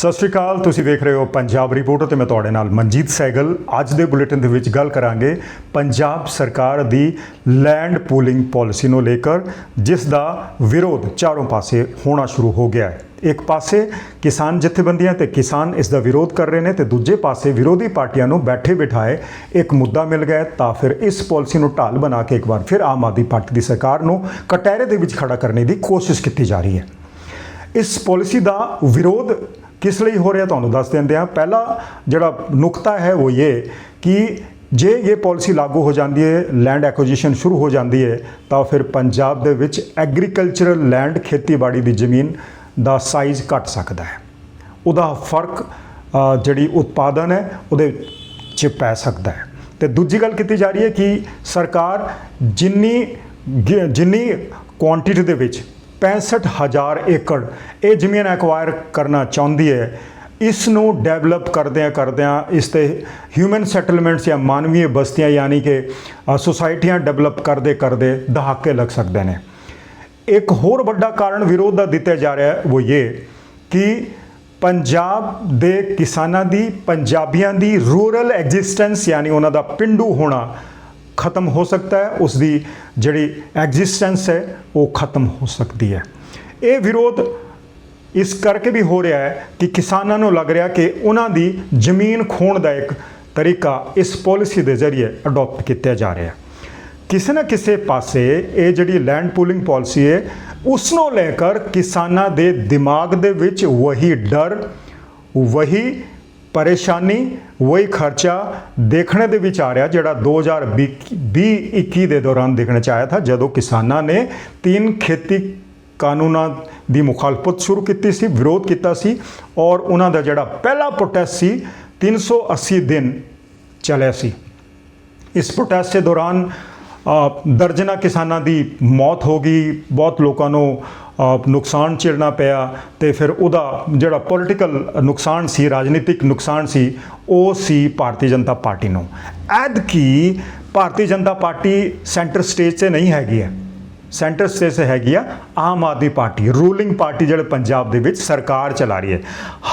ਸਤਿ ਸ਼੍ਰੀ ਅਕਾਲ, ਤੁਸੀਂ ਦੇਖ ਰਹੇ ਹੋ ਪੰਜਾਬ ਰਿਪੋਰਟਰ ਤੇ ਮੈਂ ਤੁਹਾਡੇ ਨਾਲ ਮਨਜੀਤ ਸੈਗਲ। ਅੱਜ ਦੇ ਬੁਲੇਟਿਨ ਦੇ ਵਿੱਚ ਗੱਲ ਕਰਾਂਗੇ ਪੰਜਾਬ ਸਰਕਾਰ ਦੀ ਲੈਂਡ ਪੂਲਿੰਗ ਪਾਲਿਸੀ ਨੂੰ ਲੈ ਕੇ ਜਿਸ ਦਾ ਵਿਰੋਧ ਚਾਰੋਂ ਪਾਸੇ ਹੋਣਾ ਸ਼ੁਰੂ ਹੋ ਗਿਆ ਹੈ। ਇੱਕ ਪਾਸੇ ਕਿਸਾਨ ਜਥੇਬੰਦੀਆਂ ਤੇ ਕਿਸਾਨ ਇਸ ਦਾ ਵਿਰੋਧ ਕਰ ਰਹੇ ਨੇ ਤੇ ਦੂਜੇ ਪਾਸੇ ਵਿਰੋਧੀ ਪਾਰਟੀਆਂ ਨੂੰ ਬੈਠੇ ਬਿਠਾਏ ਇੱਕ ਮੁੱਦਾ ਮਿਲ ਗਿਆ ਤਾਂ ਫਿਰ ਇਸ ਪਾਲਿਸੀ ਨੂੰ ਢਾਲ ਬਣਾ ਕੇ ਇੱਕ ਵਾਰ ਫਿਰ ਆਮ ਆਦਮੀ ਪਾਰਟੀ ਦੀ ਸਰਕਾਰ ਨੂੰ ਕਟਹਿਰੇ ਦੇ ਵਿੱਚ ਖੜਾ ਕਰਨ ਦੀ ਕੋਸ਼ਿਸ਼ ਕੀਤੀ ਜਾ ਰਹੀ ਹੈ। ਇਸ ਪਾਲਿਸੀ ਦਾ ਵਿਰੋਧ ਕਿਸ ਲਈ ਹੋ ਰਿਹਾ ਤੁਹਾਨੂੰ ਦੱਸ ਦਿੰਦੇ ਹਾਂ। ਪਹਿਲਾ ਜਿਹੜਾ ਨੁਕਤਾ ਹੈ ਉਹ ਇਹ ਕਿ ਜੇ ਇਹ ਪਾਲਿਸੀ ਲਾਗੂ ਹੋ ਜਾਂਦੀ ਹੈ ਲੈਂਡ ਐਕੁਜੀਸ਼ਨ ਸ਼ੁਰੂ ਹੋ ਜਾਂਦੀ ਹੈ, ਤਾਂ ਫਿਰ ਪੰਜਾਬ ਦੇ ਵਿੱਚ ਐਗਰੀਕਲਚਰਲ ਲੈਂਡ ਖੇਤੀਬਾੜੀ ਦੀ ਜ਼ਮੀਨ ਦਾ ਸਾਈਜ਼ ਘਟ ਸਕਦਾ ਹੈ। ਉਹਦਾ ਫ਼ਰਕ ਜਿਹੜੀ ਉਤਪਾਦਨ ਹੈ, ਉਹਦੇ 'ਚ ਪੈ ਸਕਦਾ ਹੈ। ਤੇ ਦੂਜੀ ਗੱਲ ਕੀਤੀ ਜਾ ਰਹੀ ਹੈ ਕਿ ਸਰਕਾਰ ਜਿੰਨੀ ਜਿੰਨੀ ਕੁਆਂਟੀਟੀ ਦੇ ਵਿੱਚ 65000 ਏਕੜ। ਇਹ ਜ਼ਮੀਨ ਐਕਵਾਇਰ ਕਰਨਾ ਚਾਹੁੰਦੀ ਹੈ। ਇਸ ਨੂੰ ਡਿਵੈਲਪ ਕਰਦਿਆਂ ਕਰਦਿਆਂ ਇਸ ਤੇ ਹਿਊਮਨ ਸੈਟਲਮੈਂਟਸ ਜਾਂ ਮਾਨਵੀ ਬਸਤੀਆਂ ਯਾਨੀ ਕਿ ਸੁਸਾਇਟੀਆਂ ਡਿਵੈਲਪ ਕਰਦੇ ਕਰਦੇ ਦਹਾਕੇ ਲੱਗ ਸਕਦੇ ਨੇ। ਇੱਕ ਹੋਰ ਵੱਡਾ ਕਾਰਨ ਵਿਰੋਧ ਦਾ ਦਿੱਤਾ ਜਾ ਰਿਹਾ ਹੈ, ਉਹ ਇਹ ਕਿ ਪੰਜਾਬ ਦੇ ਕਿਸਾਨਾਂ ਦੀ, ਪੰਜਾਬੀਆਂ ਦੀ ਰੂਰਲ ਐਗਜ਼ਿਸਟੈਂਸ ਯਾਨੀ ਉਹਨਾਂ ਦਾ ਪਿੰਡੂ ਹੋਣਾ ਖਤਮ ਹੋ ਸਕਦਾ ਹੈ ਉਸ ਦੀ ਜਿਹੜੀ ਐਗਜ਼ਿਸਟੈਂਸ ਹੈ, ਉਹ ਖਤਮ ਹੋ ਸਕਦੀ ਹੈ। ਇਹ ਵਿਰੋਧ ਇਸ ਕਰਕੇ ਵੀ ਹੋ ਰਿਹਾ ਹੈ ਕਿ ਕਿਸਾਨਾਂ ਨੂੰ ਲੱਗ ਰਿਹਾ ਕਿ ਉਹਨਾਂ ਦੀ ਜ਼ਮੀਨ ਖੋਣ ਦਾ ਇੱਕ ਤਰੀਕਾ ਇਸ ਪਾਲਿਸੀ ਦੇ ਜ਼ਰੀਏ ਅਡਾਪਟ ਕੀਤਾ ਜਾ ਰਿਹਾ ਹੈ। ਕਿਸੇ ਨਾ ਕਿਸੇ ਪਾਸੇ ਇਹ ਜਿਹੜੀ ਲੈਂਡ ਪੂਲਿੰਗ ਪਾਲਿਸੀ ਹੈ ਉਸ ਨੂੰ ਲੈ ਕੇ ਕਿਸਾਨਾਂ ਦੇ ਦਿਮਾਗ ਦੇ ਵਿੱਚ ਵਹੀ ਡਰ, ਵਹੀ ਪਰੇਸ਼ਾਨੀ ਵਹੀ ਖਰਚਾ ਦੇਖਣੇ ਦੇ ਵਿੱਚ ਆ ਰਿਹਾ ਜਿਹੜਾ 2020-21 ਦੇ ਦੌਰਾਨ ਦੇਖਣ ਚ ਆਇਆ ਥਾ ਜਦੋਂ ਕਿਸਾਨਾਂ ਨੇ ਤਿੰਨ ਖੇਤੀ ਕਾਨੂੰਨਾਂ ਦੀ ਮੁਖਾਲਫਤ ਸ਼ੁਰੂ ਕੀਤੀ ਸੀ ਵਿਰੋਧ ਕੀਤਾ ਸੀ ਔਰ ਉਹਨਾਂ ਦਾ ਜਿਹੜਾ ਪਹਿਲਾ ਪ੍ਰੋਟੈਸਟ ਸੀ 380 ਦਿਨ ਚੱਲਿਆ ਸੀ। ਇਸ ਪ੍ਰੋਟੈਸਟ ਦੇ ਦੌਰਾਨ ਅ, ਦਰਜਨਾਂ ਕਿਸਾਨਾਂ ਦੀ ਮੌਤ ਹੋ ਗਈ ਬਹੁਤ ਲੋਕਾਂ ਨੂੰ ਨੁਕਸਾਨ ਝੇਲਣਾ ਪਿਆ ਤੇ ਫਿਰ ਉਹਦਾ ਜਿਹੜਾ ਪੋਲਿਟੀਕਲ ਨੁਕਸਾਨ ਸੀ, ਰਾਜਨੀਤਿਕ ਨੁਕਸਾਨ ਸੀ, ਉਹ ਸੀ ਭਾਰਤੀ ਜਨਤਾ ਪਾਰਟੀ ਨੂੰ। ਐਦ ਕੀ Bharatiya Janata party centre stage ਤੇ ਨਹੀਂ ਹੈਗੀ ਹੈ। ਸੈਂਟਰ ਸਟੇਜ ਹੈਗੀ ਆ, Aam Aadmi party, ruling party ਜਿਹੜੇ ਪੰਜਾਬ ਦੇ ਵਿੱਚ ਸਰਕਾਰ ਚਲਾ ਰਹੀ ਹੈ।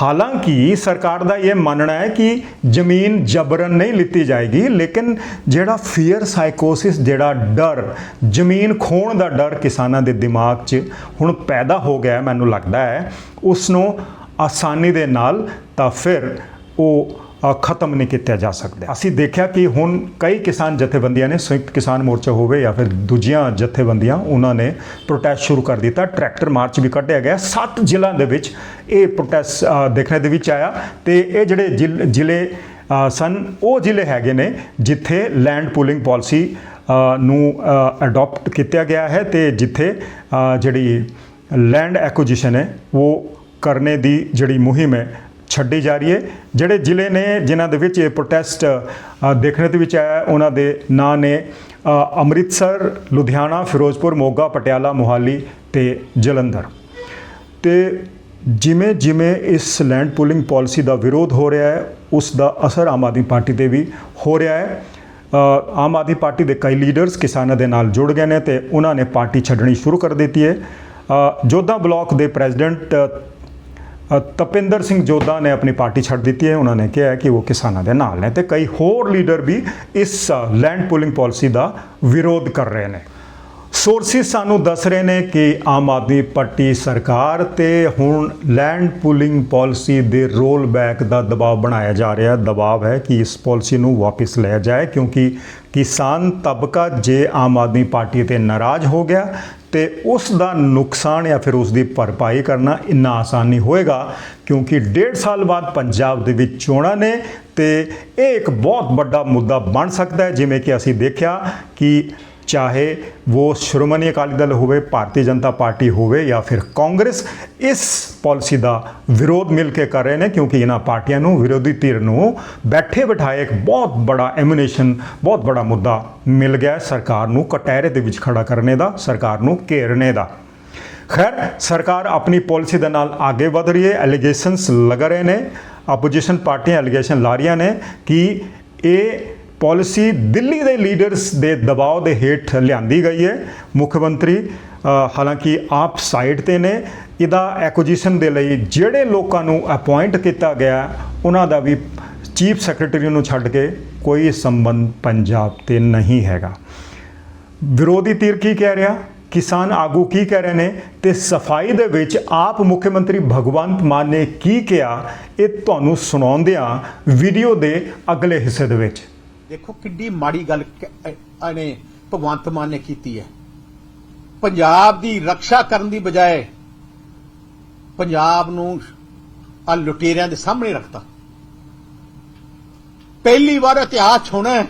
ਹਾਲਾਂਕਿ ਸਰਕਾਰ ਦਾ ਇਹ ਮੰਨਣਾ ਹੈ ਕਿ ਜ਼ਮੀਨ ਜਬਰਨ ਨਹੀਂ ਲਿੱਤੀ ਜਾਏਗੀ, ਲੇਕਿਨ ਜਿਹੜਾ ਫੀਅਰ ਸਾਈਕੋਸਿਸ ਜਿਹੜਾ ਡਰ, ਜ਼ਮੀਨ ਖੋਣ ਦਾ ਡਰ ਕਿਸਾਨਾਂ ਦੇ ਦਿਮਾਗ 'ਚ ਹੁਣ ਪੈਦਾ ਹੋ ਗਿਆ ਮੈਨੂੰ ਲੱਗਦਾ ਹੈ। ਉਸ ਨੂੰ ਆਸਾਨੀ ਦੇ ਨਾਲ ਤਾਂ ਫਿਰ ਉਹ ਖਤਮ ਨਹੀਂ ਕੀਤਾ ਜਾ ਸਕਦਾ। ਅਸੀਂ ਦੇਖਿਆ ਕਿ ਹੁਣ ਕਈ ਕਿਸਾਨ ਜਥੇਬੰਦੀਆਂ ਨੇ ਸੰਯੁਕਤ ਕਿਸਾਨ ਮੋਰਚਾ ਹੋਵੇ ਜਾਂ ਫਿਰ ਦੂਜੀਆਂ ਜਥੇਬੰਦੀਆਂ, ਉਹਨਾਂ ਨੇ ਪ੍ਰੋਟੈਸਟ ਸ਼ੁਰੂ ਕਰ ਦਿੱਤਾ। ਟਰੈਕਟਰ ਮਾਰਚ ਵੀ ਕੱਢਿਆ ਗਿਆ। ਸੱਤ ਜ਼ਿਲ੍ਹਿਆਂ ਦੇ ਵਿੱਚ ਇਹ ਪ੍ਰੋਟੈਸਟ ਦੇਖਣ ਦੇ ਵਿੱਚ ਆਇਆ ਤੇ ਇਹ ਜਿਹੜੇ ਜ਼ਿਲ- ਜ਼ਿਲ੍ਹੇ ਸਨ, ਉਹ ਜ਼ਿਲ੍ਹੇ ਹੈਗੇ ਨੇ ਜਿੱਥੇ ਲੈਂਡ ਪੂਲਿੰਗ ਪਾਲਿਸੀ ਨੂੰ ਅਡਾਪਟ ਕੀਤਾ ਗਿਆ ਹੈ ਤੇ ਜਿੱਥੇ ਜਿਹੜੀ ਲੈਂਡ ਐਕੁਜੀਸ਼ਨ ਹੈ, ਉਹ ਕਰਨੇ ਦੀ ਜਿਹੜੀ ਮੁਹਿੰਮ ਹੈ ਛੱਡੀ ਜਾ ਰਹੀ ਹੈ। ਜਿਹੜੇ ਜ਼ਿਲ੍ਹੇ ਨੇ ਜਿਨ੍ਹਾਂ ਦੇ ਵਿੱਚ ਇਹ ਪ੍ਰੋਟੈਸਟ ਦੇਖਣ ਦੇ ਵਿੱਚ ਆਇਆ ਉਹਨਾਂ ਦੇ ਨਾਂ ਨੇ ਅੰਮ੍ਰਿਤਸਰ ਲੁਧਿਆਣਾ ਫਿਰੋਜ਼ਪੁਰ ਮੋਗਾ ਪਟਿਆਲਾ ਮੋਹਾਲੀ ਤੇ ਜਲੰਧਰ। ਤੇ ਜਿਵੇਂ ਜਿਵੇਂ ਇਸ ਲੈਂਡ ਪੂਲਿੰਗ ਪਾਲਿਸੀ ਦਾ ਵਿਰੋਧ ਹੋ ਰਿਹਾ ਹੈ ਉਸ ਦਾ ਅਸਰ ਆਮ ਆਦਮੀ ਪਾਰਟੀ ਤੇ ਵੀ ਹੋ ਰਿਹਾ ਹੈ। ਆਮ ਆਦਮੀ ਪਾਰਟੀ ਦੇ ਕਈ ਲੀਡਰਸ ਕਿਸਾਨਾਂ ਦੇ ਨਾਲ ਜੁੜ ਗਏ ਨੇ ਤੇ ਉਹਨਾਂ ਨੇ ਪਾਰਟੀ ਛੱਡਣੀ ਸ਼ੁਰੂ ਕਰ ਦਿੱਤੀ ਹੈ। ਅ, ਜੋਧਾ ਬਲਾਕ ਦੇ ਪ੍ਰੈਜ਼ੀਡੈਂਟ ਤਪਿੰਦਰ ਸਿੰਘ ਜੋਧਾ ਨੇ ਆਪਣੀ ਪਾਰਟੀ ਛੱਡ ਦਿੱਤੀ ਹੈ। ਉਹਨਾਂ ਨੇ ਕਿਹਾ ਕਿ ਉਹ ਕਿਸਾਨਾਂ ਦੇ ਨਾਲ ਨੇ ਤੇ ਕਈ ਹੋਰ ਲੀਡਰ ਵੀ ਇਸ ਲੈਂਡ ਪੂਲਿੰਗ ਪਾਲਿਸੀ ਦਾ ਵਿਰੋਧ ਕਰ ਰਹੇ ਨੇ। ਸੋਰਸਿਸ ਸਾਨੂੰ ਦੱਸ ਰਹੇ ਨੇ ਕਿ ਆਮ ਆਦਮੀ ਪਾਰਟੀ ਸਰਕਾਰ ਤੇ ਹੁਣ ਲੈਂਡ ਪੂਲਿੰਗ ਪਾਲਿਸੀ ਦੇ ਰੋਲ ਬੈਕ ਦਾ ਦਬਾਅ ਬਣਾਇਆ ਜਾ ਰਿਹਾ। ਹੈ ਦਬਾਅ ਹੈ ਕਿ ਇਸ ਪਾਲਿਸੀ ਨੂੰ ਵਾਪਸ ਲਿਆ ਜਾਏ ਕਿਉਂਕਿ ਕਿਸਾਨ ਤਬਕਾ ਜੇ ਆਮ ਆਦਮੀ ਪਾਰਟੀ ਤੇ ਨਾਰਾਜ਼ ਹੋ ਗਿਆ ਤੇ ਉਸ ਦਾ ਨੁਕਸਾਨ ਜਾਂ ਫਿਰ ਉਸ ਦੀ ਭਰਪਾਈ ਕਰਨਾ ਇੰਨਾ ਆਸਾਨ ਨਹੀਂ ਹੋਏਗਾ, ਕਿਉਂਕਿ ਡੇਢ ਸਾਲ ਬਾਅਦ ਪੰਜਾਬ ਦੇ ਵਿੱਚ ਚੋਣਾਂ ਨੇ ਤੇ ਇਹ ਇੱਕ ਬਹੁਤ ਵੱਡਾ ਮੁੱਦਾ ਬਣ ਸਕਦਾ ਹੈ, ਜਿਵੇਂ ਕਿ ਅਸੀਂ ਦੇਖਿਆ ਕਿ ਚਾਹੇ ਉਹ ਸ਼੍ਰੋਮਣੀ ਅਕਾਲੀ ਦਲ ਹੋਵੇ, ਭਾਰਤੀ ਜਨਤਾ ਪਾਰਟੀ ਹੋਵੇ ਜਾਂ ਫਿਰ ਕਾਂਗਰਸ, ਇਸ ਪਾਲਿਸੀ ਦਾ ਵਿਰੋਧ ਮਿਲ ਕੇ ਕਰ ਰਹੇ ਨੇ ਕਿਉਂਕਿ ਇਹਨਾਂ ਪਾਰਟੀਆਂ ਨੂੰ, ਵਿਰੋਧੀ ਧਿਰ ਨੂੰ ਬੈਠੇ ਬਿਠਾਏ ਇੱਕ ਬਹੁਤ ਬੜਾ ਐਮੂਨੇਸ਼ਨ ਬਹੁਤ ਬੜਾ ਮੁੱਦਾ ਮਿਲ ਗਿਆ ਸਰਕਾਰ ਨੂੰ ਕਟਹਿਰੇ ਦੇ ਵਿੱਚ ਖੜਾ ਕਰਨੇ ਦਾ, ਸਰਕਾਰ ਨੂੰ ਘੇਰਨੇ ਦਾ। ਖੈਰ, ਸਰਕਾਰ ਆਪਣੀ ਪਾਲਿਸੀ ਦੇ ਨਾਲ ਅੱਗੇ ਵਧ ਰਹੀ ਹੈ ਐਲੀਗੇਸ਼ਨਸ ਲਗਾ ਰਹੇ ਨੇ ਆਪੋਜੀਸ਼ਨ ਪਾਰਟੀਆਂ ਐਲੀਗੇਸ਼ਨ ਲਾ ਰਹੀਆਂ ਨੇ ਕਿ ਇਹ ਪਾਲਿਸੀ ਦਿੱਲੀ ਦੇ ਲੀਡਰਸ ਦੇ ਦਬਾਅ ਦੇ ਹੇਠ ਲਿਆਂਦੀ ਗਈ ਹੈ। ਮੁੱਖ ਮੰਤਰੀ ਹਾਲਾਂਕਿ ਆਪ ਸਾਈਡ ਤੇ ਨੇ, ਇਹਦਾ ਐਕੁਜੀਸ਼ਨ ਦੇ ਲਈ ਜਿਹੜੇ ਲੋਕਾਂ ਨੂੰ ਅਪਾਇੰਟ ਕੀਤਾ ਗਿਆ, ਉਹਨਾਂ ਦਾ ਵੀ ਚੀਫ ਸੈਕਟਰੀ ਨੂੰ ਛੱਡ ਕੇ ਕੋਈ ਸੰਬੰਧ ਪੰਜਾਬ ਤੇ ਨਹੀਂ ਹੈਗਾ। ਵਿਰੋਧੀ ਧਿਰ ਕੀ ਕਹਿ ਰਿਹਾ? ਕਿਸਾਨ ਆਗੂ ਕੀ ਕਹਿ ਰਹੇ ਨੇ? ਤੇ ਸਫ਼ਾਈ ਦੇ ਵਿੱਚ ਆਪ ਮੁੱਖ ਮੰਤਰੀ ਭਗਵੰਤ ਮਾਨ ਨੇ ਕੀ ਕਿਹਾ? ਇਹ ਤੁਹਾਨੂੰ ਸੁਣਾਉਂਦਿਆਂ ਵੀਡੀਓ ਦੇ ਅਗਲੇ ਹਿੱਸੇ ਦੇ ਵਿੱਚ। ਦੇਖੋ ਕਿੱਡੀ ਮਾੜੀ ਗੱਲ ਨੇ ਭਗਵੰਤ ਮਾਨ ਨੇ ਕੀਤੀ ਹੈ। ਪੰਜਾਬ ਦੀ ਰੱਖਿਆ ਕਰਨ ਦੀ ਬਜਾਏ ਪੰਜਾਬ ਨੂੰ ਆ ਲੁਟੇਰਿਆਂ ਦੇ ਸਾਹਮਣੇ ਰੱਖਤਾ। ਪਹਿਲੀ ਵਾਰ ਇਤਿਹਾਸ ਹੋਣਾ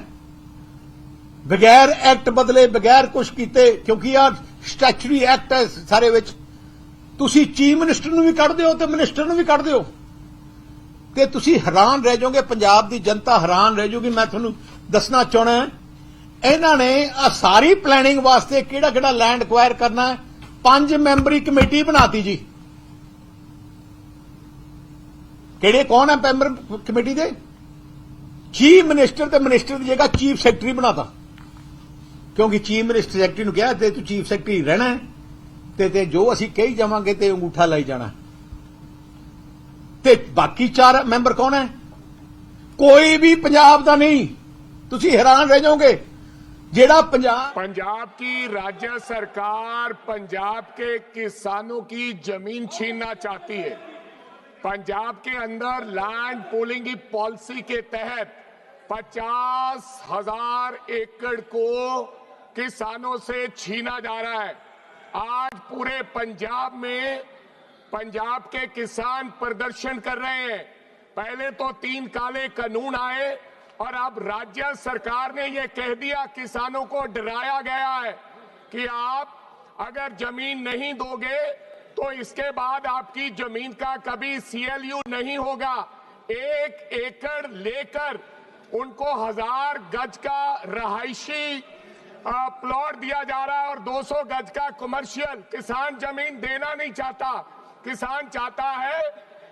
ਬਗੈਰ ਐਕਟ ਬਦਲੇ, ਬਗੈਰ ਕੁਝ ਕੀਤੇ, ਕਿਉਂਕਿ ਆ ਸਟੈਚੂਰੀ ਐਕਟ ਹੈ ਸਾਰੇ ਵਿੱਚ। ਤੁਸੀਂ ਚੀਫ ਮਿਨਿਸਟਰ ਨੂੰ ਵੀ ਕੱਢ ਦਿਓ ਤੇ ਮਿਨਿਸਟਰ ਨੂੰ ਵੀ ਕੱਢ ਦਿਓ। ਤੇ ਤੁਸੀਂ ਹੈਰਾਨ ਰਹਿ ਜਾਓਗੇ, ਪੰਜਾਬ ਦੀ ਜਨਤਾ ਹੈਰਾਨ ਰਹਿ ਜਾਊਗੀ ਮੈਂ ਤੁਹਾਨੂੰ ਦੱਸਣਾ ਚਾਹਣਾ ਇਹਨਾਂ ਨੇ ਆ ਸਾਰੀ ਪਲੈਨਿੰਗ ਵਾਸਤੇ ਕਿਹੜਾ ਕਿਹੜਾ ਲੈਂਡ ਐਕਵਾਇਰ ਕਰਨਾ ਹੈ? ਪੰਜ ਮੈਂਬਰੀ ਕਮੇਟੀ ਬਣਾਤੀ ਜੀ। ਕਿਹੜੇ ਕੌਣ ਹੈ ਮੈਂਬਰ ਕਮੇਟੀ ਦੇ? ਚੀਫ ਮਿਨਿਸਟਰ ਤੇ ਮਿਨਿਸਟਰ ਦੀ ਜਗ੍ਹਾ ਚੀਫ ਸੈਕਟਰੀ ਬਣਾਤਾ। ਕਿਉਂਕਿ ਚੀਫ ਮਿਨਿਸਟਰ ਸੈਕਟਰੀ ਨੂੰ ਕਿਹਾ, ਤੇ ਤੂੰ ਚੀਫ ਸੈਕਟਰੀ ਰਹਿਣਾ ਤੇ ਤੇ ਜੋ ਅਸੀਂ ਕਹੀ ਜਾਵਾਂਗੇ, ਤੇ ਅੰਗੂਠਾ ਲਾਈ ਜਾਣਾ ਤੇ ਬਾਕੀ ਚਾਰ ਮੈਂਬਰ ਕੌਣ ਹੈ ਕੋਈ ਵੀ ਪੰਜਾਬ ਦਾ ਨਹੀਂ ਤੁਸੀਂ ਹੈਰਾਨ ਰਹਿ ਜਾਓਗੇ ਜਿਹੜਾ ਪੰਜਾਬ पंजाब की राज्य सरकार पंजाब के किसानों की जमीन छीनना चाहती है पंजाब के अंदर लैंड पूलिंग की पॉलिसी के तहत पचास हजार एकड़ को किसानों से छीना जा रहा है आज पूरे पंजाब में पंजाब के किसान प्रदर्शन कर रहे हैं। पहले तो तीन काले कानून आए और अब राज्य सरकार ने यह कह दिया, किसानों को डराया गया है कि आप अगर ज़मीन नहीं दोगे तो इसके बाद आपकी ज़मीन का कभी सीएलयू नहीं होगा। एक एकड़ लेकर उनको हज़ार गज का रहायशी प्लॉट दिया जा रहा है और 200 गज का कमर्शियल किसान ज़मीन देना नहीं चाहता। किसान चाहता है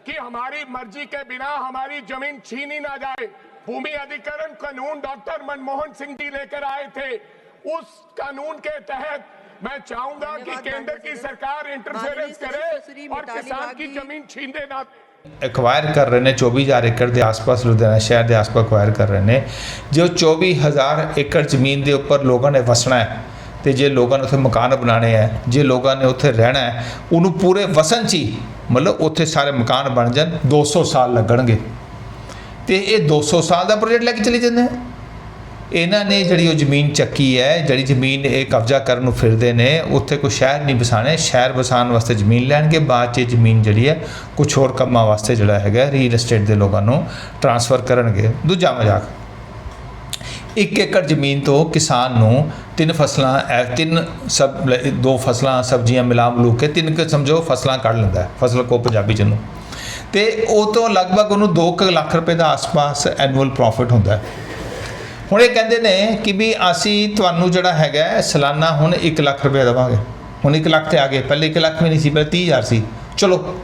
कि हमारी मर्जी के बिना हमारी जमीन छीनी ना जाए भूमि अधिकरण कानून डॉक्टर मनमोहन सिंह जी लेकर आए थे उस कानून के तहत मैं चाहूंगा कि धन्यवाद, केंद्र माननीय की सदस्य। सरकार इंटरफेरेंस माननीय सदस्य करे श्री और मिताली किसान की बागी। जमीन छीने ना ਐਕਵਾਇਰ ਕਰ ਰਹੇ ਨੇ 24000 ਏਕੜ ਦੇ ਆਸ-ਪਾਸ ਲੁਧਿਆਣਾ ਸ਼ਹਿਰ ਦੇ ਆਸ-ਪਾਸ ਐਕਵਾਇਰ ਕਰ ਰਹੇ ਨੇ ਜੋ 24000 ਏਕੜ ਜ਼ਮੀਨ ਦੇ ਉੱਪਰ ਲੋਕਾਂ ਨੇ ਵਸਣਾ ਹੈ ਤੇ ਜੇ ਲੋਕਾਂ ਨੇ ਉੱਥੇ ਮਕਾਨ ਬਣਾਣੇ ਹੈ, ਜੇ ਲੋਕਾਂ ਨੇ ਉੱਥੇ ਰਹਿਣਾ ਹੈ, ਉਹਨੂੰ ਪੂਰੇ ਵਸਣ 'ਚ ਹੀ ਮਤਲਬ ਉੱਥੇ ਸਾਰੇ ਮਕਾਨ ਬਣ ਜਾਣ 200 ਸਾਲ ਲੱਗਣਗੇ। ਤੇ ਇਹ 200 ਸਾਲ ਦਾ ਪ੍ਰੋਜੈਕਟ ਲੈ ਕੇ ਚਲੇ ਜਾਂਦੇ ਆ। ਇਹਨਾਂ ਨੇ ਜਿਹੜੀ ਉਹ ਜ਼ਮੀਨ ਚੱਕੀ ਹੈ, ਜਿਹੜੀ ਜ਼ਮੀਨ ਇਹ ਕਬਜ਼ਾ ਕਰਨ ਨੂੰ ਫਿਰਦੇ ਨੇ, ਉੱਥੇ ਕੋਈ ਸ਼ਹਿਰ ਨਹੀਂ ਵਸਾਣੇ ਸ਼ਹਿਰ ਵਸਾਉਣ ਵਾਸਤੇ ਜ਼ਮੀਨ ਲੈਣਗੇ, ਬਾਅਦ 'ਚ ਇਹ ਜ਼ਮੀਨ ਜਿਹੜੀ ਹੈ ਕੁਝ ਹੋਰ ਕੰਮਾਂ ਵਾਸਤੇ ਜਿਹੜਾ ਹੈਗਾ ਰੀਅਲ ਏਸਟੇਟ ਦੇ ਲੋਕਾਂ ਨੂੰ ਟਰਾਂਸਫਰ ਕਰਨਗੇ। ਦੂਜਾ ਮਜ਼ਾਕ। ਇੱਕ ਏਕੜ ਜ਼ਮੀਨ ਤੋਂ ਕਿਸਾਨ ਨੂੰ ਤਿੰਨ ਫਸਲਾਂ ਇਹ ਤਿੰਨ ਸਬ ਦੋ ਫਸਲਾਂ ਸਬਜ਼ੀਆਂ ਮਿਲਾ ਮਲੂ ਕੇ ਤਿੰਨ ਕੁ ਸਮਝੋ ਫਸਲਾਂ ਕੱਢ ਲੈਂਦਾ ਹੈ ਫਸਲ ਕੋ ਪੰਜਾਬੀ ਚ ਨੂੰ। ਤੇ ਉਹ ਤੋਂ ਲਗਭਗ ਉਹਨੂੰ 2 ਲੱਖ ਰੁਪਏ ਦਾ ਆਸ-ਪਾਸ ਐਨੂਅਲ ਪ੍ਰੋਫਿਟ ਹੁੰਦਾ ਹੈ। ਹੁਣ ਇਹ ਕਹਿੰਦੇ ਨੇ ਕਿ ਵੀ ਅਸੀਂ ਤੁਹਾਨੂੰ ਜਿਹੜਾ ਹੈਗਾ ਹੈ, ਸਾਲਾਨਾ ਹੁਣ 1 ਲੱਖ ਰੁਪਏ ਦੇਵਾਂਗੇ। ਹੁਣ 1 ਲੱਖ ਤੇ ਆ ਗਏ ਪਹਿਲੇ 1 ਲੱਖ ਵੀ ਨਹੀਂ ਸੀ ਪਹਿਲੇ 30000 ਸੀ। ਚਲੋ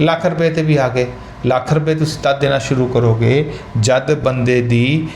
ਲੱਖ ਰੁਪਏ ਤੇ ਵੀ ਆ ਗਏ। ਲੱਖ ਰੁਪਏ ਤੁਸੀਂ ਤਦ ਦੇਣਾ ਸ਼ੁਰੂ ਕਰੋਗੇ ਜਦ ਬੰਦੇ ਦੀ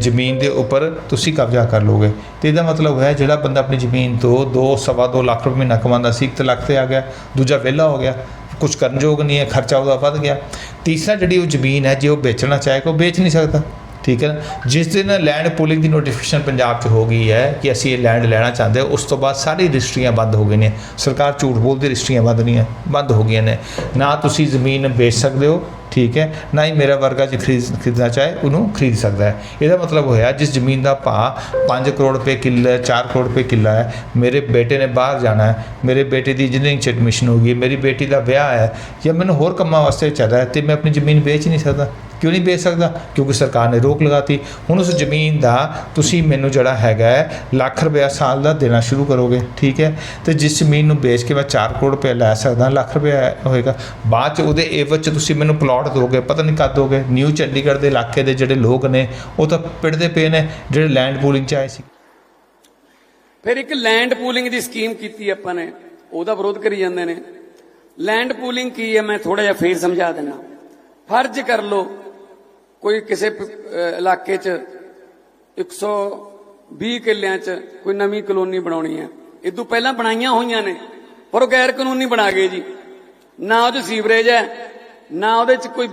ਜ਼ਮੀਨ ਦੇ ਉੱਪਰ ਤੁਸੀਂ ਕਬਜ਼ਾ ਕਰ ਲੋਗੇ ਤੇ ਇਹਦਾ ਮਤਲਬ ਹੈ ਜਿਹੜਾ ਬੰਦਾ ਆਪਣੀ ਜ਼ਮੀਨ ਤੋਂ 2 ਸਵਾ ਦੋ ਲੱਖ ਰੁਪਏ ਮਹੀਨਾ ਕਮਾਉਂਦਾ ਸੀ 1 ਲੱਖ ਤੇ ਆ ਗਿਆ, ਦੂਜਾ ਵਿਹਲਾ ਹੋ ਗਿਆ ਕੁਝ ਕਰਨ ਯੋਗ ਨਹੀਂ ਹੈ, ਖਰਚਾ ਉਹਦਾ ਵੱਧ ਗਿਆ। ਤੀਸਰਾ ਜਿਹੜੀ ਉਹ ਜ਼ਮੀਨ ਹੈ, ਜੇ ਉਹ ਵੇਚਣਾ ਚਾਹੇ ਕੋ ਵੇਚ ਨਹੀਂ ਸਕਦਾ। ਠੀਕ ਹੈ ਨਾ? ਜਿਸ ਦਿਨ ਲੈਂਡ ਪੂਲਿੰਗ ਦੀ ਨੋਟੀਫਿਕੇਸ਼ਨ ਪੰਜਾਬ 'ਚ ਹੋ ਗਈ ਹੈ ਕਿ ਅਸੀਂ ਇਹ ਲੈਂਡ ਲੈਣਾ ਚਾਹੁੰਦੇ ਹਾਂ, ਉਸ ਤੋਂ ਬਾਅਦ ਸਾਰੀ ਰਜਿਸਟਰੀਆਂ ਬੰਦ ਹੋ ਗਈਆਂ ਨੇ। ਸਰਕਾਰ ਝੂਠ ਬੋਲਦੀ ਰਜਿਸਟਰੀਆਂ ਬੰਦ ਨਹੀਂ ਹੈ, ਬੰਦ ਹੋ ਗਈਆਂ ਨੇ। ਨਾ ਤੁਸੀਂ ਜ਼ਮੀਨ ਵੇਚ ਸਕਦੇ ਹੋ, ਠੀਕ ਹੈ? ਨਾ ਹੀ ਮੇਰਾ ਵਰਗਾ ਜੇ ਖਰੀਦ, ਖਰੀਦਣਾ ਚਾਹੇ, ਉਹਨੂੰ ਖਰੀਦ ਸਕਦਾ ਹੈ। ਇਹਦਾ ਮਤਲਬ ਹੋਇਆ, ਜਿਸ ਜ਼ਮੀਨ ਦਾ ਭਾਅ 5 ਕਰੋੜ ਰੁਪਏ ਕਿੱਲਾ 4 ਕਰੋੜ ਰੁਪਏ ਕਿੱਲਾ ਹੈ, ਮੇਰੇ ਬੇਟੇ ਨੇ ਬਾਹਰ ਜਾਣਾ ਹੈ, ਮੇਰੇ ਬੇਟੇ ਦੀ ਇੰਜੀਨੀਅਰਿੰਗ 'ਚ ਐਡਮਿਸ਼ਨ ਹੋ ਗਈ ਮੇਰੀ ਬੇਟੀ ਦਾ ਵਿਆਹ ਹੈ ਜਾਂ ਮੈਨੂੰ ਹੋਰ ਕੰਮਾਂ ਵਾਸਤੇ ਚਾਹੀਦਾ ਹੈ, ਤੇ ਮੈਂ ਆਪਣੀ ਜ਼ਮੀਨ ਵੇਚ ਨਹੀਂ ਸਕਦਾ। ਕਿਉਂ ਨਹੀਂ ਵੇਚ ਸਕਦਾ? ਕਿਉਂਕਿ ਸਰਕਾਰ ਨੇ ਰੋਕ ਲਗਾਤੀ। ਹੁਣ ਉਸ ਜ਼ਮੀਨ ਦਾ ਤੁਸੀਂ ਮੈਨੂੰ ਜਿਹੜਾ ਹੈਗਾ ਲੱਖ ਰੁਪਇਆ ਸਾਲ ਦਾ ਦੇਣਾ ਸ਼ੁਰੂ ਕਰੋਗੇ, ਠੀਕ ਹੈ? ਤੇ ਜਿਸ ਜ਼ਮੀਨ ਨੂੰ ਵੇਚ ਕੇ ਮੈਂ 4 ਕਰੋੜ ਰੁਪਏ ਲੈ ਸਕਦਾ, ਲੱਖ ਰੁਪਇਆ ਹੋਏਗਾ। ਬਾਅਦ ਚ ਉਹਦੇ ਏਵਜ ਚ ਤੁਸੀਂ ਮੈਨੂੰ ਪਲਾਟ ਦੋਗੇ, ਪਤਾ ਨਹੀਂ ਕਦ ਦੋਗੇ? ਨਿਊ ਚੰਡੀਗੜ੍ਹ ਦੇ ਇਲਾਕੇ ਦੇ ਜਿਹੜੇ ਲੋਕ ਨੇ, ਉਹ ਤਾਂ ਪਿੜਦੇ ਪਏ ਨੇ, ਜਿਹੜੇ ਲੈਂਡ ਪੂਲਿੰਗ ਚ ਆਏ ਸੀ। ਫਿਰ ਇੱਕ ਲੈਂਡ ਪੂਲਿੰਗ ਦੀ ਸਕੀਮ ਕੀਤੀ ਆਪਾਂ ਨੇ, ਉਹਦਾ ਵਿਰੋਧ ਕਰੀ ਜਾਂਦੇ ਨੇ। ਲੈਂਡ ਪੂਲਿੰਗ ਕੀ ਹੈ? ਮੈਂ ਥੋੜਾ ਜਿਹਾ ਫੇਰ ਸਮਝਾ ਦੇਣਾ ਫਰਜ਼ ਕਰ ਲਓ ਕੋਈ ਕਿਸੇ ਪ- ਅਹ, ਇਲਾਕੇ 'ਚ 120 ਕਿੱਲਿਆਂ 'ਚ ਕੋਈ ਨਵੀਂ ਕਲੋਨੀ ਬਣਾਉਣੀ ਹੈ। ਇਹ ਤੋਂ ਪਹਿਲਾਂ ਬਣਾਈਆਂ ਹੋਈਆਂ ਨੇ, ਪਰ ਉਹ ਗੈਰ ਕਾਨੂੰਨੀ ਬਣਾ ਗਏ ਜੀ। ਨਾ ਉਹਦੇ ਸੀਵਰੇਜ ਹੈ, ਨਾ ਉਹਦੇ 'ਚ ਕੋਈ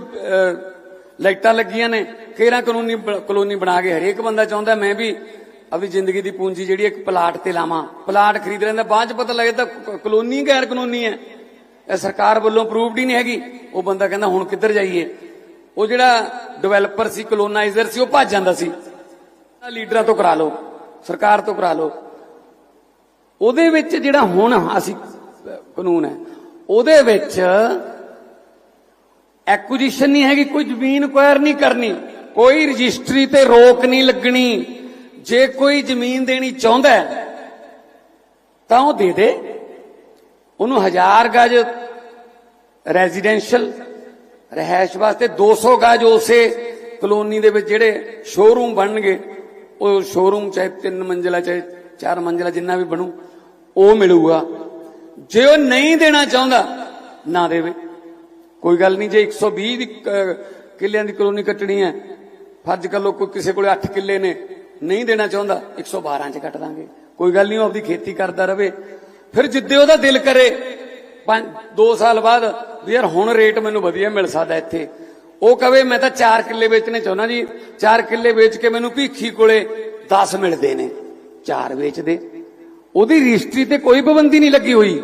ਲਾਈਟਾਂ ਲੱਗੀਆਂ ਨੇ, ਕਿਹੜਾ ਕਾਨੂੰਨੀ ਕਲੋਨੀ ਬਣਾ ਕੇ ਹਰੇਕ ਬੰਦਾ ਚਾਹੁੰਦਾ, ਮੈਂ ਵੀ ਆਪਣੀ ਜ਼ਿੰਦਗੀ ਦੀ ਪੂੰਜੀ ਜਿਹੜੀ ਇੱਕ ਪਲਾਟ ਤੇ ਲਾਵਾਂ। ਪਲਾਟ ਖਰੀਦ ਲੈਂਦਾ, ਬਾਅਦ 'ਚ ਪਤਾ ਲੱਗਦਾ ਕ- ਕਲੋਨੀ ਗੈਰ ਕਾਨੂੰਨੀ ਹੈ। ਇਹ ਸਰਕਾਰ ਵੱਲੋਂ ਅਪਰੂਵਡ ਹੀ ਨਹੀਂ ਹੈਗੀ। ਉਹ ਬੰਦਾ ਕਹਿੰਦਾ, ਹੁਣ ਕਿੱਧਰ ਜਾਈਏ? ਉਹ ਜਿਹੜਾ ਡਿਵੈਲਪਰ ਸੀ ਕਲੋਨਾਈਜ਼ਰ ਸੀ, ਉਹ ਭੱਜ ਜਾਂਦਾ ਸੀ। ਲੀਡਰਾਂ ਤੋਂ ਕਰਾ ਲਓ, ਸਰਕਾਰ ਤੋਂ ਕਰਾ ਲਓ। ਉਹਦੇ ਵਿੱਚ ਜਿਹੜਾ ਹੁਣ ਅਸੀਂ, ਕਾਨੂੰਨ ਹੈ, ਉਹਦੇ ਵਿੱਚ ਐਕੁਜੀਸ਼ਨ ਨਹੀਂ ਹੈਗੀ, ਕੋਈ ਜ਼ਮੀਨ ਅਕਵਾਇਰ ਨਹੀਂ ਕਰਨੀ, ਕੋਈ ਰਜਿਸਟਰੀ ਤੇ ਰੋਕ ਨਹੀਂ ਲੱਗਣੀ। ਜੇ ਕੋਈ ਜ਼ਮੀਨ ਦੇਣੀ ਚਾਹੁੰਦਾ ਤਾਂ ਉਹ ਦੇ ਦੇ। ਉਹਨੂੰ ਹਜ਼ਾਰ ਗਜ ਰੈਜ਼ੀਡੈਂਸ਼ੀਅਲ ਰਹਿائش ਵਾਸਤੇ 200 ਗਾਜ ਉਸੇ ਕਲੋਨੀ ਦੇ ਵਿੱਚ ਜਿਹੜੇ ਸ਼ੋਰੂਮ ਬਣਨਗੇ, ਉਹ ਸ਼ੋਰੂਮ ਚਾਹੇ ਤਿੰਨ ਮੰਜ਼ਲਾ, ਚਾਹੇ ਚਾਰ ਮੰਜ਼ਲਾ ਜਿੰਨਾ ਵੀ ਬਣੂ, ਉਹ ਮਿਲੂਗਾ। ਜੇ ਉਹ ਨਹੀਂ ਦੇਣਾ ਚਾਹੁੰਦਾ, ਨਾ ਦੇਵੇ। ਕੋਈ ਗੱਲ ਨਹੀਂ, ਜੇ 120 ਦੀ ਕਿੱਲਿਆਂ ਦੀ ਕਲੋਨੀ ਕੱਟਣੀ ਹੈ, ਫਰਜ਼ ਕਰ ਲੋ ਕੋਈ ਕਿਸੇ ਕੋਲੇ 8 ਕਿੱਲੇ ਨੇ, ਨਹੀਂ ਦੇਣਾ ਚਾਹੁੰਦਾ 112 ਚ ਕੱਟ ਦਾਂਗੇ। ਕੋਈ ਗੱਲ ਨਹੀਂ, ਉਹ ਆਪਦੀ ਖੇਤੀ ਕਰਦਾ ਰਹੇ ਫਿਰ ਜਿੱਦੇ ਉਹਦਾ ਦਿਲ ਕਰੇ 2 ਸਾਲ ਬਾਅਦ ਵੀ ਯਾਰ ਹੁਣ ਰੇਟ ਮੈਨੂੰ ਵਧੀਆ ਮਿਲ ਸਕਦਾ ਇੱਥੇ। ਉਹ ਕਵੇ, ਮੈਂ ਤਾਂ 4 ਕਿੱਲੇ ਵੇਚਣੇ ਚਾਹੁੰਦਾ ਜੀ। 4 ਕਿੱਲੇ ਵੇਚ ਕੇ ਮੈਨੂੰ ਭੀਖੀ ਕੋਲੇ 10 ਮਿਲਦੇ ਨੇ। 4 ਵੇਚਦੇ। ਉਹਦੀ ਰਜਿਸਟਰੀ ਤੇ ਕੋਈ ਪਾਬੰਦੀ ਨਹੀਂ ਲੱਗੀ ਹੋਈ।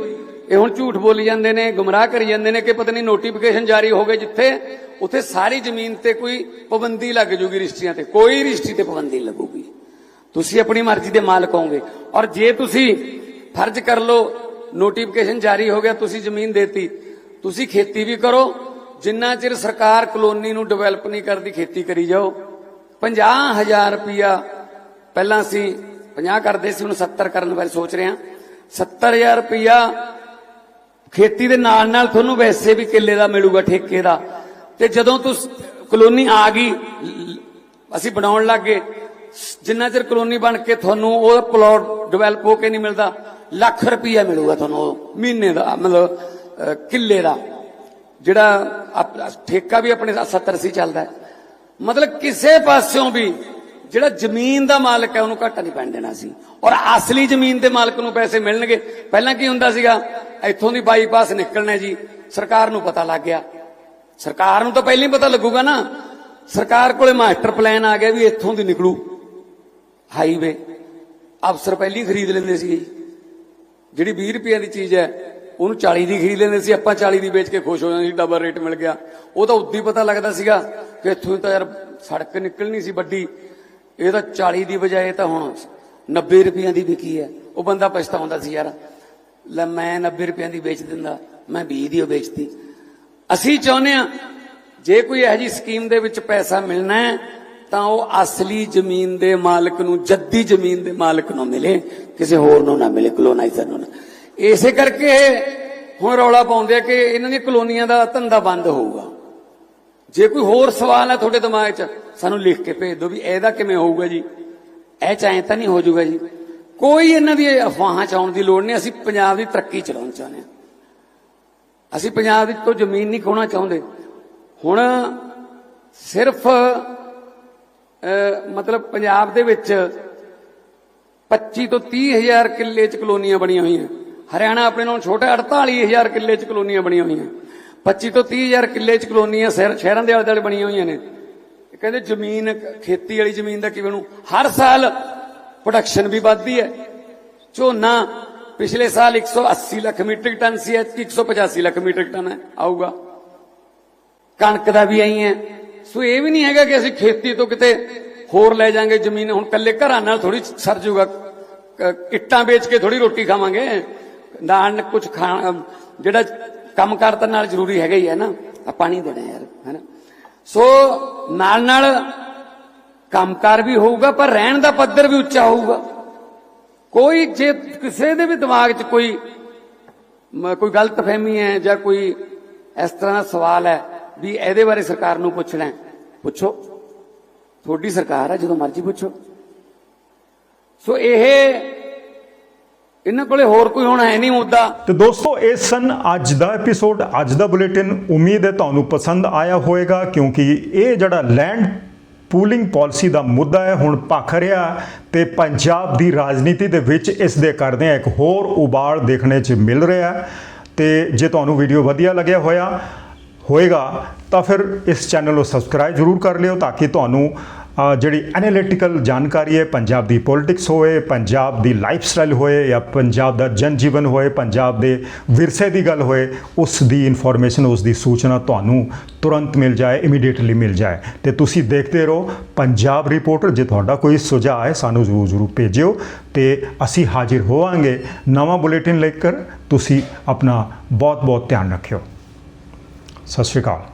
ਇਹ ਹੁਣ ਝੂਠ ਬੋਲੀ ਜਾਂਦੇ ਨੇ, ਗੁੰਮਰਾਹ ਕਰੀ ਜਾਂਦੇ ਨੇ ਕਿ ਪਤਾ ਨਹੀਂ ਨੋਟੀਫਿਕੇਸ਼ਨ ਜਾਰੀ ਹੋ ਗਏ ਜਿੱਥੇ, ਉੱਥੇ ਸਾਰੀ ਜ਼ਮੀਨ ਤੇ ਕੋਈ ਪਾਬੰਦੀ ਲੱਗ ਜੂਗੀ ਰਜਿਸਟਰੀਆਂ ਤੇ। ਕੋਈ ਰਜਿਸਟਰੀ ਤੇ ਪਾਬੰਦੀ ਲੱਗੂਗੀ। ਤੁਸੀਂ ਆਪਣੀ ਮਰਜ਼ੀ ਦੇ ਮਾਲਕ ਹੋਗੇ ਔਰ ਜੇ ਤੁਸੀਂ ਫਰਜ਼ ਕਰ ਲਓ ਨੋਟੀਫਿਕੇਸ਼ਨ ਜਾਰੀ ਹੋ ਗਿਆ, ਤੁਸੀਂ ਜ਼ਮੀਨ ਦੇਤੀ ਤੁਸੀਂ ਖੇਤੀ ਵੀ ਕਰੋ, ਜਿੰਨਾ ਚਿਰ ਸਰਕਾਰ ਕਲੋਨੀ ਨੂੰ ਡਿਵੈਲਪ ਨਹੀਂ ਕਰਦੀ, ਖੇਤੀ ਕਰੀ ਜਾਓ। 50000 ਰੁਪਇਆ ਪਹਿਲਾਂ ਅਸੀਂ 50 ਕਰਦੇ ਸੀ, ਹੁਣ 70 ਕਰਨ ਬਾਰੇ ਸੋਚ ਰਹੇ ਹਾਂ। 70000 ਰੁਪਇਆ ਖੇਤੀ ਦੇ ਨਾਲ ਨਾਲ ਤੁਹਾਨੂੰ ਵੈਸੇ ਵੀ ਕਿੱਲੇ ਦਾ ਮਿਲੂਗਾ, ਠੇਕੇ ਦਾ। ਤੇ ਜਦੋਂ ਤੁਸੀਂ ਕਲੋਨੀ ਆ ਗਈ ਅਸੀਂ ਬਣਾਉਣ ਲੱਗੇ, ਜਿੰਨਾ ਚਿਰ ਕਲੋਨੀ ਬਣ ਕੇ ਤੁਹਾਨੂੰ ਉਹ ਪਲਾਟ ਡਿਵੈਲਪ ਹੋ ਕੇ ਨਹੀਂ ਮਿਲਦਾ, ਲੱਖ ਰੁਪਇਆ ਮਿਲੂਗਾ ਤੁਹਾਨੂੰ ਉਹ ਮਹੀਨੇ ਦਾ, ਮਤਲਬ ਕਿੱਲੇ ਦਾ, ਜਿਹੜਾ ਆਪ- ਠੇਕਾ ਵੀ ਆਪਣੇ 70 ਸੀ ਚੱਲਦਾ ਮਤਲਬ ਕਿਸੇ ਪਾਸਿਓਂ ਵੀ ਜਿਹੜਾ ਜ਼ਮੀਨ ਦਾ ਮਾਲਕ ਹੈ, ਉਹਨੂੰ ਘਾਟਾ ਨਹੀਂ ਪੈਣ ਦੇਣਾ ਸੀ। ਔਰ ਅਸਲੀ ਜ਼ਮੀਨ ਦੇ ਮਾਲਕ ਨੂੰ ਪੈਸੇ ਮਿਲਣਗੇ। ਪਹਿਲਾਂ ਕੀ ਹੁੰਦਾ ਸੀਗਾ, ਇੱਥੋਂ ਦੀ ਬਾਈਪਾਸ ਨਿਕਲਣਾ ਜੀ, ਸਰਕਾਰ ਨੂੰ ਪਤਾ ਲੱਗ ਗਿਆ। ਸਰਕਾਰ ਨੂੰ ਤਾਂ ਪਹਿਲਾਂ ਹੀ ਪਤਾ ਲੱਗੂਗਾ ਨਾ। ਸਰਕਾਰ ਕੋਲੇ ਮਾਸਟਰ ਪਲਾਨ ਆ ਗਿਆ ਵੀ ਇੱਥੋਂ ਦੀ ਨਿਕਲੂ। ਹਾਈਵੇ। ਅਫਸਰ ਪਹਿਲੀ ਖਰੀਦ ਲੈਂਦੇ ਸੀ ਜਿਹੜੀ 20 ਰੁਪਏ ਦੀ ਚੀਜ਼ ਹੈ ਉਹਨੂੰ 40 ਦੀ ਖਰੀਦ ਲੈਂਦੇ ਸੀ, ਆਪਾਂ 40 ਦੀ ਵੇਚ ਕੇ ਖੁਸ਼ ਹੋ ਜਾਂਦੇ ਸੀ ਡਬਲ ਰੇਟ ਮਿਲ ਗਿਆ। ਉਹ ਤਾਂ ਉਦੋਂ ਹੀ ਪਤਾ ਲੱਗਦਾ ਸੀਗਾ ਕਿ ਇੱਥੋਂ ਤਾਂ ਯਾਰ ਸੜਕ ਨਿਕਲਣੀ ਸੀ ਵੱਡੀ। ਇਹ ਤਾਂ 40 ਦੀ ਬਜਾਏ ਤਾਂ ਹੁਣ 90 ਰੁਪਈਆਂ ਦੀ ਵਿਕੀ ਹੈ। ਉਹ ਬੰਦਾ ਪਛਤਾਉਂਦਾ ਸੀ, ਯਾਰ, ਲੈ ਮੈਂ 90 ਰੁਪਈਆਂ ਦੀ ਵੇਚ ਦਿੰਦਾ, ਮੈਂ 20 ਦੀ ਉਹ ਵੇਚਦੀ ਅਸੀਂ ਚਾਹੁੰਦੇ ਆ ਜੇ ਕੋਈ ਇਹੋ ਜੀ ਸਕੀਮ ਦੇ ਵਿੱਚ ਪੈਸਾ ਮਿਲਣਾ ਹੈ, ਤਾਂ ਉਹ ਅਸਲੀ ਜ਼ਮੀਨ ਦੇ ਮਾਲਕ ਨੂੰ, ਜੱਦੀ ਜ਼ਮੀਨ ਦੇ ਮਾਲਕ ਨੂੰ ਮਿਲੇ, ਕਿਸੇ ਹੋਰ ਨੂੰ ਨਾ ਮਿਲੇ ਕਲੋਨਾਈਜ਼ਰ ਨੂੰ ਨਾ। ਇਸੇ ਕਰਕੇ ਹੁਣ ਰੌਲਾ ਪਾਉਂਦੇ ਆ ਕਿ ਇਹਨਾਂ ਦੀਆਂ ਕਲੋਨੀਆਂ ਦਾ ਧੰਦਾ ਬੰਦ ਹੋਊਗਾ। ਜੇ ਕੋਈ ਹੋਰ ਸਵਾਲ ਹੈ ਤੁਹਾਡੇ ਦਿਮਾਗ 'ਚ, ਸਾਨੂੰ ਲਿਖ ਕੇ ਭੇਜ ਦਿਓ ਵੀ ਇਹਦਾ ਕਿਵੇਂ ਹੋਊਗਾ ਜੀ। ਇਹ ਚਾਹੇ ਤਾਂ ਨਹੀਂ ਹੋ ਜਾਊਗਾ ਜੀ। ਕੋਈ ਇਹਨਾਂ ਦੀ ਅਫਵਾਹਾਂ ਚ ਆਉਣ ਦੀ ਲੋੜ ਨਹੀਂ, ਅਸੀਂ ਪੰਜਾਬ ਦੀ ਤਰੱਕੀ ਚਲਾਉਣ ਚਾਹੁੰਦੇ ਹਾਂ। ਅਸੀਂ ਪੰਜਾਬ ਵਿੱਚ ਤੋਂ ਜ਼ਮੀਨ ਨਹੀਂ ਖੋਣਾ ਚਾਹੁੰਦੇ। ਹੁਣ ਸਿਰਫ ਮਤਲਬ ਪੰਜਾਬ ਦੇ ਵਿੱਚ 25 ਤੋਂ 30 ਹਜ਼ਾਰ ਕਿੱਲੇ ਚ ਕਲੋਨੀਆਂ ਬਣੀਆਂ ਹੋਈਆਂ। ਹਰਿਆਣਾ ਆਪਣੇ ਨਾਲੋਂ ਛੋਟਾ 48 ਹਜ਼ਾਰ ਕਿੱਲੇ ਚ ਕਲੋਨੀਆਂ ਬਣੀਆਂ ਹੋਈਆਂ। 25 ਤੋਂ 30 ਹਜ਼ਾਰ ਕਿੱਲੇ ਚ ਕਲੋਨੀਆਂ ਸ਼ਹਿਰਾਂ ਦੇ ਆਲੇ ਦੁਆਲੇ ਬਣੀਆਂ ਹੋਈਆਂ ਨੇ। ਕਹਿੰਦੇ ਜ਼ਮੀਨ, ਖੇਤੀ ਵਾਲੀ ਜ਼ਮੀਨ ਦਾ ਕੀ ਬਣੂ ਹਰ ਸਾਲ ਪ੍ਰੋਡਕਸ਼ਨ ਵੀ ਵੱਧਦੀ ਹੈ। ਝੋਨਾ ਪਿਛਲੇ ਸਾਲ 180 ਲੱਖ ਮੀਟ੍ਰਿਕ ਟਨ ਸੀ, ਐਤਕੀ 185 ਲੱਖ ਮੀਟ੍ਰਿਕ ਟਨ ਹੈ, ਆਊਗਾ। ਕਣਕ ਦਾ ਵੀ ਆਈ ਹੈ। ਸੋ ਇਹ ਵੀ ਨਹੀਂ ਹੈਗਾ ਕਿ ਅਸੀਂ ਖੇਤੀ ਤੋਂ ਕਿਤੇ ਹੋਰ ਲੈ ਜਾਾਂਗੇ ਜ਼ਮੀਨ। ਹੁਣ ਕੱਲੇ ਘਰਾਂ ਨਾਲ ਥੋੜੀ ਸਰ ਜੂਗਾ ਇੱਟਾਂ ਵੇਚ ਕੇ ਥੋੜੀ ਰੋਟੀ ਖਾਵਾਂਗੇ। ਨਾਲ ਕੁਝ ਖਾਣ ਜਿਹੜਾ ਕੰਮ ਕਰਤਾ ਨਾਲ ਜ਼ਰੂਰੀ ਹੈਗਾ ਹੀ ਹੈ ਨਾ ਆ ਪਾਣੀ ਦੇਣਾ ਯਾਰ, ਹੈਨਾ? ਸੋ ਨਾਲ ਨਾਲ ਕੰਮਕਾਰ ਵੀ ਹੋਊਗਾ, ਪਰ ਰਹਿਣ ਦਾ ਪੱਧਰ ਵੀ ਉੱਚਾ ਹੋਊਗਾ। ਕੋਈ ਜੇ ਕਿਸੇ ਦੇ ਵੀ ਦਿਮਾਗ 'ਚ ਕੋਈ, ਮ- ਕੋਈ ਗਲਤਫਹਿਮੀ ਹੈ ਜਾਂ ਕੋਈ ਇਸ ਤਰ੍ਹਾਂ ਦਾ ਸਵਾਲ ਹੈ ਵੀ ਇਹਦੇ ਬਾਰੇ ਸਰਕਾਰ ਨੂੰ ਪੁੱਛਣਾ ਹੈ, ਪੁੱਛੋ। ਤੁਹਾਡੀ ਸਰਕਾਰ ਹੈ, ਜਦੋਂ ਮਰਜ਼ੀ ਪੁੱਛੋ। ਸੋ ਇਹ ਇਹਨਾਂ ਕੋਲੇ ਹੋਰ ਕੋਈ ਹੁਣ ਹੈ ਨਹੀਂ ਮੁੱਦਾ। ਤੇ ਦੋਸਤੋ, ਇਹ ਸਨ ਅੱਜ ਦਾ ਐਪੀਸੋਡ ਅੱਜ ਦਾ ਬੁਲੇਟਿਨ ਉਮੀਦ ਹੈ ਤੁਹਾਨੂੰ ਪਸੰਦ ਆਇਆ ਹੋਵੇਗਾ, ਕਿਉਂਕਿ ਇਹ ਜਿਹੜਾ ਲੈਂਡ ਪੂਲਿੰਗ ਪਾਲਿਸੀ ਦਾ ਮੁੱਦਾ ਹੈ, ਹੁਣ ਭਖ ਰਿਹਾ ਤੇ ਪੰਜਾਬ ਦੀ ਰਾਜਨੀਤੀ ਦੇ ਵਿੱਚ ਇਸ ਦੇ ਕਰਦਿਆਂ ਇੱਕ ਹੋਰ ਉਬਾਲ ਦੇਖਣੇ 'ਚ ਮਿਲ ਰਿਹਾ। ਹੈ ਤੇ ਜੇ ਤੁਹਾਨੂੰ ਵੀਡੀਓ ਵਧੀਆ ਲੱਗਿਆ ਹੋਇਆ, ਹੋਏਗਾ, ਤਾਂ ਫਿਰ ਇਸ ਚੈਨਲ ਨੂੰ ਸਬਸਕ੍ਰਾਈਬ ਜ਼ਰੂਰ ਕਰ ਲਿਓ, ਤਾਂ ਕਿ ਤੁਹਾਨੂੰ ਜਿਹੜੀ ਐਨਾਲਿਟੀਕਲ ਜਾਣਕਾਰੀ ਹੈ, ਪੰਜਾਬ ਦੀ ਪੋਲਿਟਿਕਸ ਹੋਏ, ਪੰਜਾਬ ਦੀ ਲਾਈਫ ਸਟਾਈਲ ਹੋਏ ਜਾਂ ਪੰਜਾਬ ਦਾ ਜਨ ਜੀਵਨ ਹੋਏ, ਪੰਜਾਬ ਦੇ ਵਿਰਸੇ ਦੀ ਗੱਲ ਹੋਏ, ਉਸ ਦੀ ਇਨਫੋਰਮੇਸ਼ਨ ਉਸ ਦੀ ਸੂਚਨਾ ਤੁਹਾਨੂੰ ਤੁਰੰਤ ਮਿਲ ਜਾਏ ਇਮੀਡੀਏਟਲੀ ਮਿਲ ਜਾਏ। ਤੇ ਤੁਸੀਂ ਦੇਖਦੇ ਰਹੋ, ਪੰਜਾਬ ਰਿਪੋਰਟਰ ਜੇ ਤੁਹਾਡਾ ਕੋਈ ਸੁਝਾਅ ਹੈ ਸਾਨੂੰ ਜ਼ਰੂਰ ਜ਼ਰੂਰ ਭੇਜਿਓ। ਤੇ ਅਸੀਂ ਹਾਜ਼ਰ ਹੋਵਾਂਗੇ ਨਵਾਂ ਬੁਲੇਟਿਨ ਲੈ ਕਰ ਤੁਸੀਂ ਆਪਣਾ ਬਹੁਤ ਬਹੁਤ ਧਿਆਨ ਰੱਖਿਓ। ਸਤਿ ਸ਼੍ਰੀ ਅਕਾਲ।